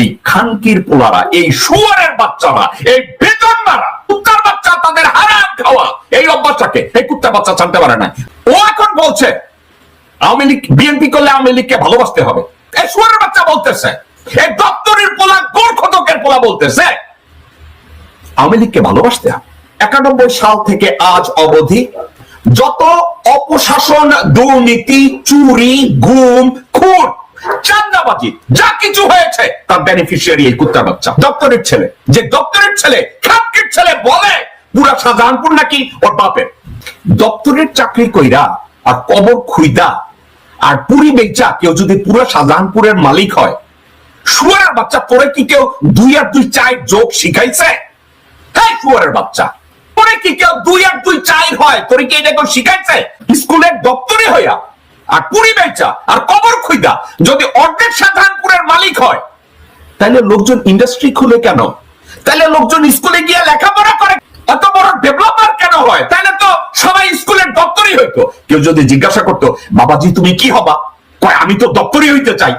এই খানকির পোলারা, এই শুয়ারের বাচ্চারা, এই বেতন মারা কুত্তার বাচ্চা তাদের হারাম খাওয়া, এই অভ্যাসটাকে, এই কুত্তার বাচ্চা জানতে পারে না ও এখন বলছে, আওয়ামী লীগ, বিএনপি করলে আওয়ামী লীগকে ভালোবাসতে হবে। এই শুয়ারের বাচ্চা বলতেছে, এই দপ্তরের পোলা গোর্খতকের পোলা বলতেছে, আওয়ামী লীগকে ভালোবাসতে হবে। একানব্বই সাল থেকে আজ অবধি যত অপশাসন, দুর্নীতি, চুরি, গুম, খুন চান্দাবাজি, যা কিছু হয়েছে, তার বেনিফিশিয়ারি এই কুত্তার বাচ্চা। দপ্তরের ছেলে। যে দপ্তরের ছেলে ছেলে বলে, পুরা শাহজাহানপুর নাকি ওর বাপের। দপ্তরের চাকরি কইরা আর কবর খুইদা আর বেচা কেউ যদি পুরো শাহজাহানপুরের মালিক হয় বাচ্চা কি কেউ দুই আর দুই চায়ের যোগ শিখাইছে? হ্যাঁ শুয়ারের বাচ্চা পরে কি কেউ দুই আর দুই চাই হয়? তোর কি এটা কেউ শিখাইছে? স্কুলের দপ্তরে হইয়া আর পুরি বেচা, আর কবর খুইদা। যদি অর্ধেক সাধারণপুরের মালিক হয় তাহলে লোকজন ইন্ডাস্ট্রি খুলে কেন? তাহলে লোকজন স্কুলে গিয়ে লেখাপড়া করে। এত বড় ডেভেলপার কেন হয়? তাহলে তো সবাই স্কুলের দপ্তরই হইতো। কেউ যদি জিজ্ঞাসা করতো, বাবাজি, তুমি কি হবা? কয়, আমি তো দপ্তরই হইতে চাই।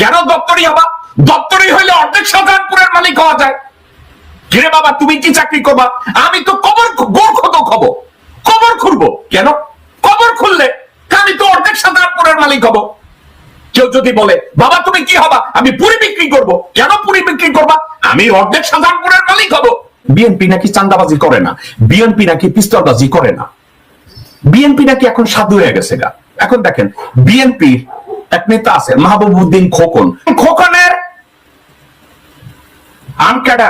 কেন দপ্তরই হবা? দপ্তরই হইলে অর্ধেক সাধারণপুরের মালিক হওয়া যায়। কিরে বাবা, তুমি কি চাকরি করবা? আমি তো কবর গোর খত খব কবর খুলবো? কেন? কবর খুললে আমি তো অর্ধেক সাধারণপুরের মালিক হব। কেউ যদি বলে, বাবা, তুমি কি হবা? আমি পুরি বিক্রি করব। কেন পুরি বিক্রি করবা? আমি অর্ধেক সাধারণপুরের মালিক হব। বিএনপি নাকি চান্দাবাজি করে না? বিএনপি নাকি পিস্তলবাজি করে না? বিএনপি নাকি এখন সাধু হয়ে গেছে গা? এখন দেখেন বিএনপির এক নেতা আছে, মাহবুবউদ্দিন খোকন। খোকনের আনকাডা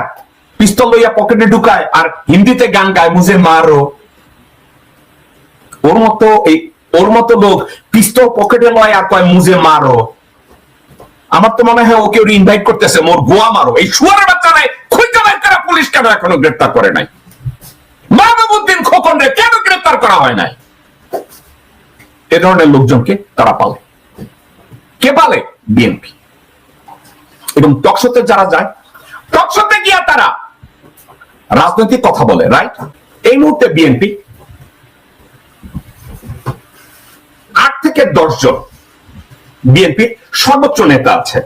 পিস্তল লইয়া পকেটে ঢুকায়, আর হিন্দিতে গান গায়, মুজে মারো। ওর মতো এই ওর মতো লোক পিস্তল পকেটে লয় আর কয়, মুজে মারো। আমার তো মনে হয় ওকে ইনভাইট করতেছে, মোর গোয়া মারো। এই শুয়ারের বাচ্চারে খুঁজতে বের করা পুলিশ কেন এখনও গ্রেফতার করে নাই? মাহবুবুদ্দিন খোকন রে কেন গ্রেফতার করা হয় নাই? এ ধরনের লোকজনকে তারা পালে। কে পালে? বিএনপি এবং টকশোতে যারা যায়, টকশোতে গিয়া তারা রাজনৈতিক কথা বলে রাইট এই মুহূর্তে বিএনপি আট থেকে দশ জন বিএনপির সর্বোচ্চ নেতা আছে,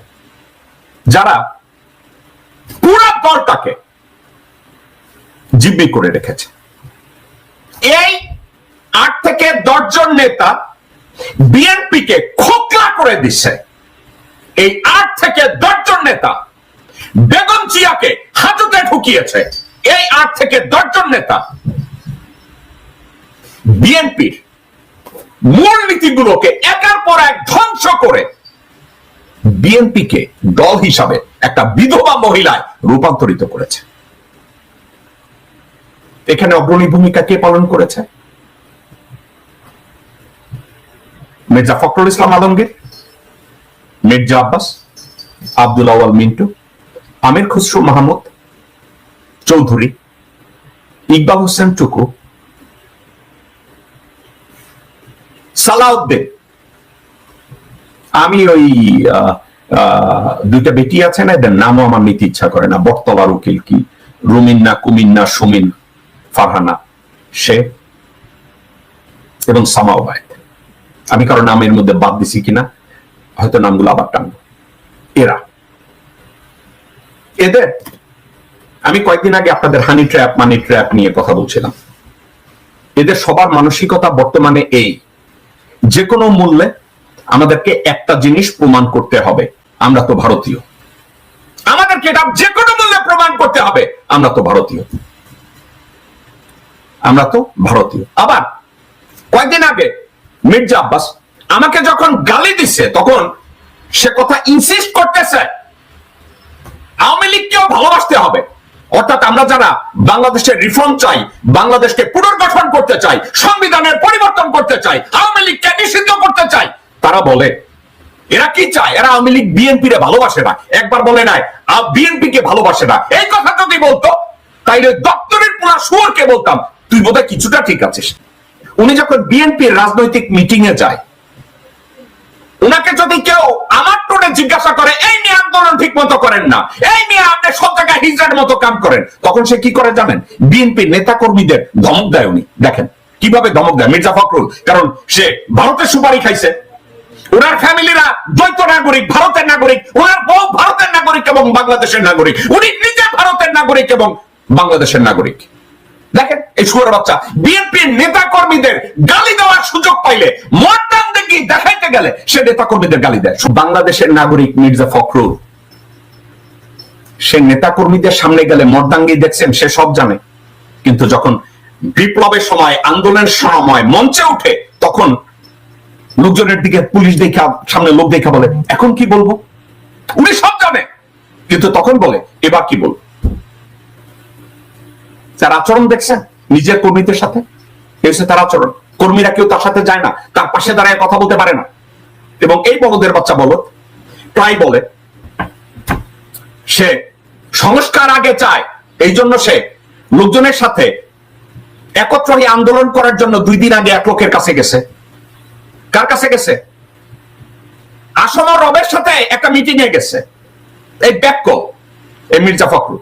যারা পুরো দলটাকে জিম্মি করে রেখেছে। এই আট থেকে দশ জন নেতা বিএনপিকে খোকলা করে দিচ্ছে এই আট থেকে দশ জন নেতা বেগম জিয়াকে হাজতে ঢুকিয়েছে এই আট থেকে দশ জন নেতা বিএনপির মূল নীতিগুলোকে একের পর এক ধ্বংস করে বিএনপিকে দল হিসাবে একটা বিধবা মহিলায় রূপান্তরিত করেছে। এখানে অগ্রণী ভূমিকা কে পালন করেছে? মির্জা ফখরুল ইসলাম আলমগীর, মির্জা আব্বাস, আব্দুল আওয়াল মিন্টু, আমির খুসরু মাহমুদ, চৌধুরী, ইকবাল হোসেন টুকু সালাউদ্দিন। আমি ওই দুইটা বেটি আছে না, এদের নামও আমার নিতে ইচ্ছা করে না। বটতলার উকিল কি? রুমিন্না, কুমিন্না, সুমিন, ফারহানা, সে এবং সামাওবায় আমি কারও নামের মধ্যে বাদ দিছি কিনা, হয়তো নামগুলো আবার টানবো। এরা। এদের। আমি কয়েকদিন আগে আপনাদের হানি ট্র্যাপ মানি ট্র্যাপ নিয়ে কথা বলছিলাম। এদের সবার মানসিকতা বর্তমানে এই। যে কোনো মূল্যে আমাদেরকে একটা জিনিস প্রমাণ করতে হবে, আমরা তো ভারতীয়। আমাদেরকে এটা যে কোনো মূল্যে প্রমাণ করতে হবে, আমরা তো ভারতীয়। আমরা তো ভারতীয়। আবার কয়েকদিন আগে মির্জা আব্বাস আমাকে যখন গালি দিচ্ছে তখন সে কথা ইনসিস্ট করতেছে, আওয়ামী লীগকেও ভালোবাসতে হবে। অর্থাৎ আমরা যারা বাংলাদেশের রিফর্ম চাই, বাংলাদেশকে পুনর্গঠন করতে চাই, সংবিধানের পরিবর্তন করতে চাই, আওয়ামী লীগকে নিষিদ্ধ করতে চাই, তারা বলে, এরা কি চায়? এরা আওয়ামী লীগ বিএনপি রে ভালোবাসে না। একবার বলে নাই বিএনপি কে ভালোবাসে না। এই কথা যদি বলতো, তাইলে দপ্তরের পুরা সুরকে বলতাম, তুই বোধহয় কিছুটা ঠিক আছিস। উনি যখন বিএনপির রাজনৈতিক মিটিং এ যায় উনাকে যদি কেউ আমার টোনে জিজ্ঞাসা করে, এই নিয়ে আন্দোলন ঠিক মতো করেন না, এই নিয়ে আপনি সব জায়গায় হিজড়ার মতো কাম করেন, তখন সে কি করে জানেন? বিএনপি নেতা কর্মীদের ধমক দেয় উনি। দেখেন, কীভাবে ধমক দেয় মির্জা ফখরুল। কারণ সে ভারতের সুপারি খাইছে। ওনার ফ্যামিলিরা দ্বৈত নাগরিক, ভারতের নাগরিক, ওনার বউ ভারতের নাগরিক এবং বাংলাদেশের নাগরিক। উনি নিজে ভারতের নাগরিক এবং বাংলাদেশের নাগরিক। দেখেন এই শুয়ার বাচ্চা। বিএনপির নেতা কর্মীদের গালি দেওয়ার সুযোগ পাইলে মর্দান দেখি দেখাইতে গেলে সে নেতা কর্মীদের গালি দেয়। বাংলাদেশের নাগরিক মির্জা ফখরুল, সে নেতা কর্মীদের সামনে গেলে মর্দাঙ্গি দেখছেন, সে সব জানে। কিন্তু যখন বিপ্লবের সময়, আন্দোলনের সময় মঞ্চে উঠে, তখন লোকজনের দিকে পুলিশ দেখা, সামনে লোক দেখা বলে, এখন কি বলব? উনি সব জানে। কিন্তু তখন বলে, এবার কি বলব? তার আচরণ দেখছেন নিজের কর্মীদের সাথে এই তার আচরণ, কর্মীরা কেউ তার সাথে যায় না, তার পাশে দাঁড়ায় কথা বলতে পারে না। এবং এই বলদের বাচ্চা বলো প্রায় বলে, সে সংস্কার আগে চায়, এই জন্য সে লোকজনের সাথে একত্র হয়ে আন্দোলন করার জন্য দুই দিন আগে এক লোকের কাছে গেছে। কার কাছে গেছে? আসম রবের সাথে একটা মিটিং এ গেছে। এই ব্যাক্য এই মির্জা ফখরুল।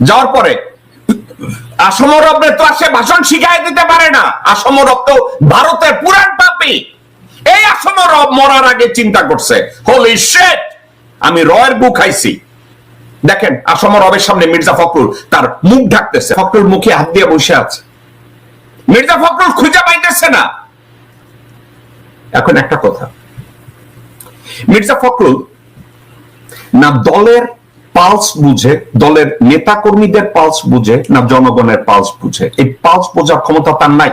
যাওয়ার পরে তো আর সে ভাষণ শিখাই দিতে পারে না। তো ভারতের পাপি। এই মরার আগে চিন্তা করছে হোলি শেট আমি রয়ের খাইছি। দেখেন রবের সামনে মির্জা ফখরুল তার মুখ ঢাকতেছে। ফখরুল মুখে হাত দিয়ে বসে আছে। মির্জা ফখরুল খুঁজে পাইতেছে না। এখন একটা কথা। মির্জা ফখরুল না দলের পালস বুঝে, দলের নেতা কর্মীদের পালস বুঝে না জনগণের পালস বুঝে? এই পালস বোঝার ক্ষমতা তার নাই।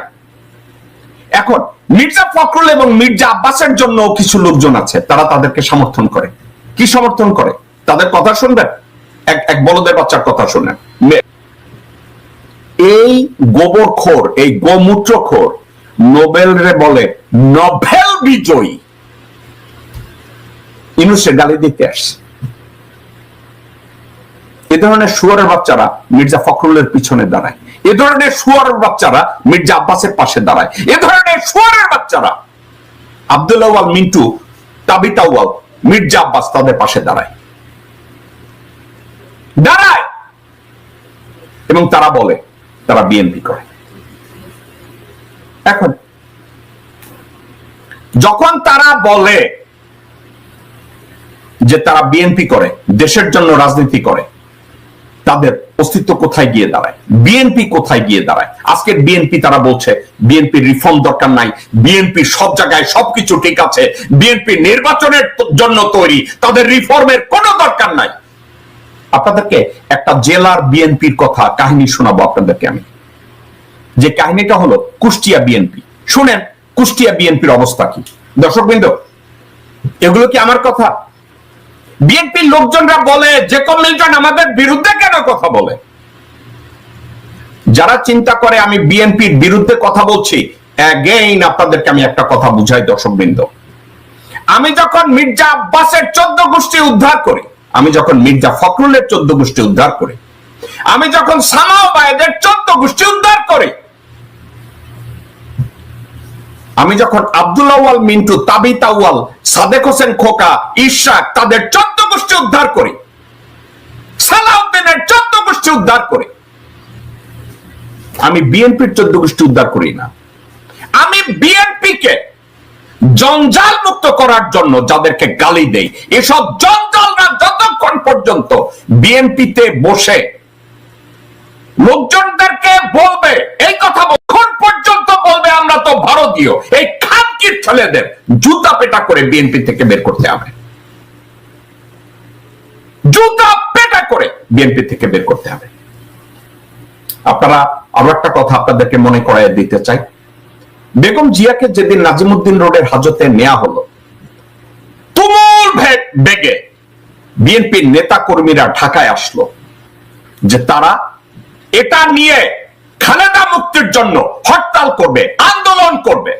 এখন মির্জা ফখরুল এবং মির্জা আব্বাসের জন্য কিছু লোকজন আছে, তারা তাদেরকে সমর্থন করে। কি সমর্থন করে? তাদের কথা শুনবেন? এক এক বলদের বাচ্চার কথা শুনেন। এই গোবর খোর, এই গোমূত্র খোর নোবেল রে বলে নোবেল বিজয়ী। ইনুসে গালি দিতে আসছে। ধরনের শুয়ারের বাচ্চারা মির্জা ফখরুলের পিছনে দাঁড়ায়। এ ধরনের শুয়ারের বাচ্চারা মির্জা আব্বাসের পাশে দাঁড়ায়। এ ধরনের শুয়ারের বাচ্চারা আব্দুল্লাহ মিন্টু তাবিতা ওয়াল মির্জা আব্বাস তাদের পাশে দাঁড়ায়। দাঁড়ায়! এবং তারা বলে, তারা বিএনপি করে। এখন, যখন তারা বলে যে তারা বিএনপি করে, দেশের জন্য রাজনীতি করে তাদের অস্তিত্ব কোথায় গিয়ে দাঁড়ায়? বিএনপি কোথায় গিয়ে দাঁড়ায়? আজকের বিএনপি তারা বলছে বিএনপি রিফর্ম দরকার নাই বিএনপি সব জায়গায় সবকিছু ঠিক আছে বিএনপি নির্বাচনের জন্য তৈরি, তাদের রিফর্মের কোনো দরকার নাই। আপনাদেরকে একটা জেলার বিএনপির কথা, কাহিনী শোনাবো আপনাদেরকে আমি। যে কাহিনীটা হলো কুষ্টিয়া বিএনপি শুনেন, কুষ্টিয়া বিএনপির অবস্থা কি? দর্শকবৃন্দ, এগুলো কি আমার কথা? বিএনপির লোকজনরা বলে যে মিল্টন আমাদের বিরুদ্ধে কেন কথা বলে? যারা চিন্তা করে, আমি বিএনপির বিরুদ্ধে কথা বলছি। অ্যাগেইন আপনাদেরকে আমি একটা কথা বুঝাই, দর্শকবৃন্দ। আমি যখন মির্জা আব্বাসের চোদ্দ গোষ্ঠী উদ্ধার করি, আমি যখন মির্জা ফখরুলের চোদ্দ গোষ্ঠী উদ্ধার করি, আমি যখন সামাও বায়েদের চোদ্দ গোষ্ঠী উদ্ধার করি আমি যখন আব্দুল্লাহ ওয়াল মিন্টু, তাবিতা ওয়াল সাদেক হোসেন খোকা, ইশাক, তাদের চোদ্দ গোষ্ঠী উদ্ধার করি। সালাউদ্দিনের চোদ্দ গোষ্ঠী উদ্ধার করি। আমি বিএনপির চোদ্দ গোষ্ঠী উদ্ধার করি না। আমি বিএনপিকে জঞ্জাল মুক্ত করার জন্য যাদেরকে গালি দেই, এসব জঞ্জালরা যতক্ষণ পর্যন্ত বিএনপিতে বসে, লোকজনদেরকে বলবে এই কথা কখন পর্যন্ত বলবে আমরা ভারতীয়, এই খানকির ছেলেদের জুতা পেটা করে বিএনপি থেকে বের করতে হবে। জুতা পেটা করে বিএনপি থেকে বের করতে হবে। আপনারা আরও একটা কথা আপনাদেরকে মনে করাই দিতে চাই। বেগম জিয়াকে যেদিন নাজিমুদ্দিন রোডের হাজতে নেওয়া হলো, তুমুল বেগে বিএনপির নেতা কর্মীরা ঢাকায় আসলো যে তারা এটা নিয়ে খালেদা মুক্তির জন্য হরতাল করবে। আন্দোলন করবে।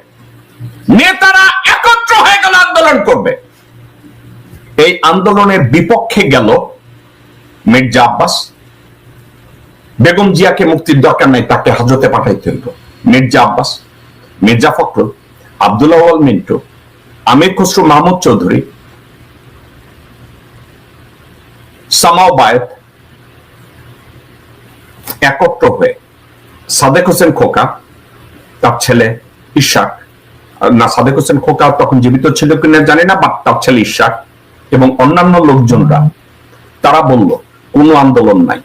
নেতারা একত্র হয়ে গেল, আন্দোলন করবে। এই আন্দোলনের বিপক্ষে গেল মির্জা আব্বাস। বেগম জিয়াকে মুক্তির দরকার নাই, তাকে হাজতে পাঠাইতে হইল মির্জা আব্বাস, মির্জা ফখরুল, আব্দুল্লাহ মিন্টু, আমির খসরু মাহমুদ চৌধুরী, সামাও বায়েত একত্র হয়ে সাদেক হোসেন খোকা তার ছেলে ইশাক। না, সাদেক হোসেন খোকা তখন জীবিত ছিল কিনা জানি না বাট তার ছেলে ইশাক এবং অন্যান্য লোকজনরা, তারা বলল, কোনো আন্দোলন নাই।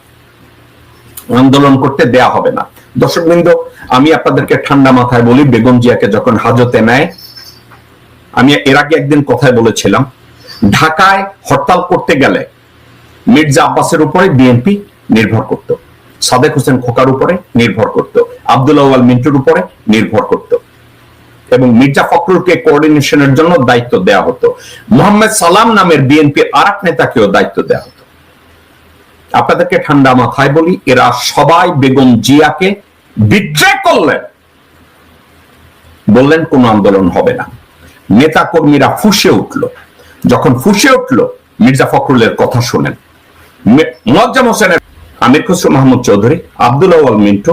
আন্দোলন করতে দেয়া হবে না। দর্শকবৃন্দ আমি আপনাদেরকে ঠান্ডা মাথায় বলি, বেগম জিয়াকে যখন হাজতে নেয়, আমি এর আগে একদিন কথায় বলেছিলাম, ঢাকায় হরতাল করতে গেলে মির্জা আব্বাসের উপরে বিএনপি নির্ভর করত। সাদেক হোসেন খোকার উপরে নির্ভর করত, আব্দুল আওয়াল মিন্টুর উপরে নির্ভর করত এবং মির্জা ফখরুলকে কোঅর্ডিনেশনের জন্য দায়িত্ব দেওয়া হতো। মোহাম্মদ সালাম নামের বিএনপির আর এক নেতাকেও দায়িত্ব দেওয়া হতো। আপনাদেরকে ঠান্ডা মাথায় বলি, এরা সবাই বেগম জিয়াকে বিট্রে করলেন। বললেন, কোন আন্দোলন হবে না। নেতা কর্মীরা ফুসে উঠল। যখন ফুসে উঠল, মির্জা ফখরুলের কথা শুনেন। মোয়াজ্জেম হোসেনের আমির খসরু মাহমুদ চৌধুরী, আব্দুল আওয়াল মিন্টু,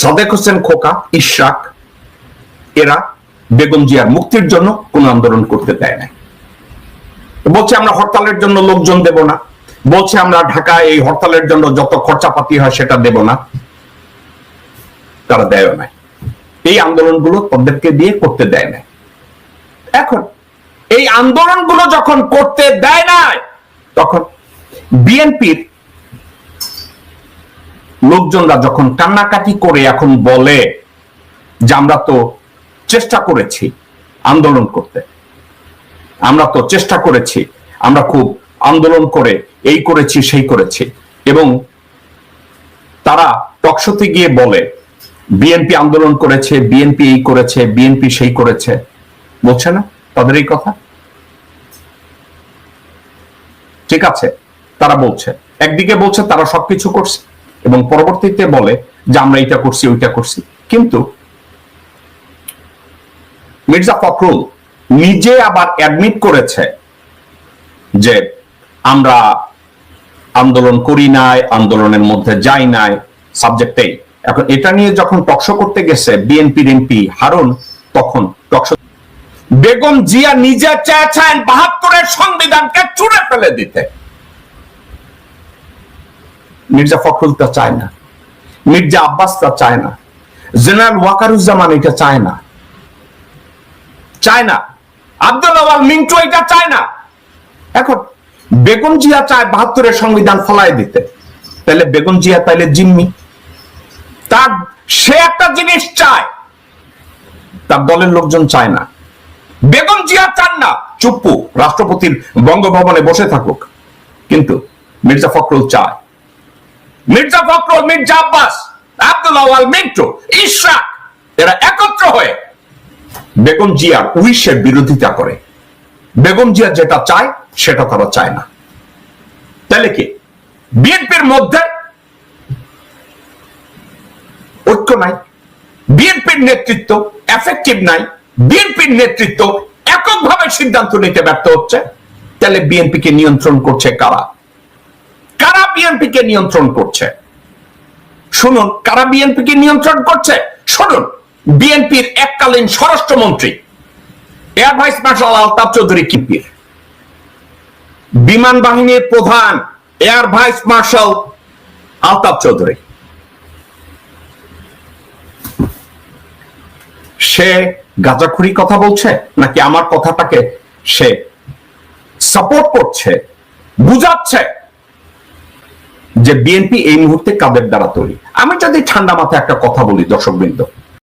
সাদেক হোসেন খোকা ইশরাক এরা বেগম জিয়ার মুক্তির জন্য কোন আন্দোলন করতে দেয় নাই। বলছে, আমরা হরতালের জন্য লোকজন দেব না। বলছে, আমরা ঢাকায় এই হরতালের জন্য যত খরচাপাতি হয় সেটা দেব না। তারা দেয় নাই। এই আন্দোলনগুলো তাদেরকে দিয়ে করতে দেয় নাই। এখন এই আন্দোলনগুলো যখন করতে দেয় নাই, তখন বিএনপির লোকজনরা যখন কান্নাকাটি করে এখন বলে যে আমরা তো চেষ্টা করেছি আন্দোলন করতে, আমরা তো চেষ্টা করেছি, আমরা খুব আন্দোলন করে এই করেছি, সেই করেছি, এবং তারা টকশোতে গিয়ে বলে, বিএনপি আন্দোলন করেছে, বিএনপি এই করেছে, বিএনপি সেই করেছে। বলছে না তাদের এই কথা? ঠিক আছে, তারা বলছে। একদিকে বলছে তারা সবকিছু করছে। এবং পরবর্তীতে বলে যে আমরা এটা করছি, ওইটা করছি। কিন্তু মির্জা ফখরুল নিজে আবার অ্যাডমিট করেছে যে আমরা আন্দোলন করি নাই, আন্দোলনের মধ্যে যাই নাই সাবজেক্টেই এখন এটা নিয়ে যখন টকশো করতে গেছে বিএনপির এমপি হারুন, তখন টকশো বেগম জিয়া নিজে চেয়েছেন বাহাত্তরের সংবিধানকে চুড়ে ফেলে দিতে। মির্জা ফখরুল তা চায় না। মির্জা আব্বাস তা চায় না। জেনারেল ওয়াকারুজ্জামান এটা চায় না। চায় না। আব্দুল আওয়াল মিন্টু এটা চায় না। এখন বেগম জিয়া চায় বাহাত্তরের সংবিধান ফলাই দিতে। তাহলে বেগম জিয়া তাইলে জিম্মি। তার সে একটা জিনিস চায়, তার দলের লোকজন চায় না। বেগম জিয়া চান না, চুপ্পু, রাষ্ট্রপতির বঙ্গভবনে বসে থাকুক। কিন্তু মির্জা ফখরুল চায়। মির্জা ফখরুল, মির্জা আব্বাস আব্দুল আওয়াল মিন্টু, ইশরাক, এরা একত্র হয়ে বেগম জিয়ার উইশের বিরোধিতা করে। বেগম জিয়া যেটা চায়, সেটা তারা চায় না। তাহলে কি? বিএনপির মধ্যে ঐক্য নাই, বিএনপির নেতৃত্ব এফেক্টিভ নাই, বিএনপির নেতৃত্ব এককভাবে সিদ্ধান্ত নিতে ব্যর্থ হচ্ছে। তাহলে বিএনপিকে নিয়ন্ত্রণ করছে কারা? নিয়ন্ত্রণ করছে। শুনুন কারা নিয়ন্ত্রণ করছে? শুনুন, বিএনপির এককালীন স্বরাষ্ট্রমন্ত্রী, air vice marshal Altaf Chowdhury কিপির বিমান বাহিনীর প্রধান, air vice marshal Altaf Chowdhury. সে গাঁজাখুরি কথা বলছে, নাকি আমার কথাটাকে সে সাপোর্ট করছে, বুঝাচ্ছে? যে বিএনপি এই মুহূর্তে কাদের দ্বারা তৈরি? আমি যদি ঠান্ডা মাথায় একটা কথা বলি দর্শকবৃন্দ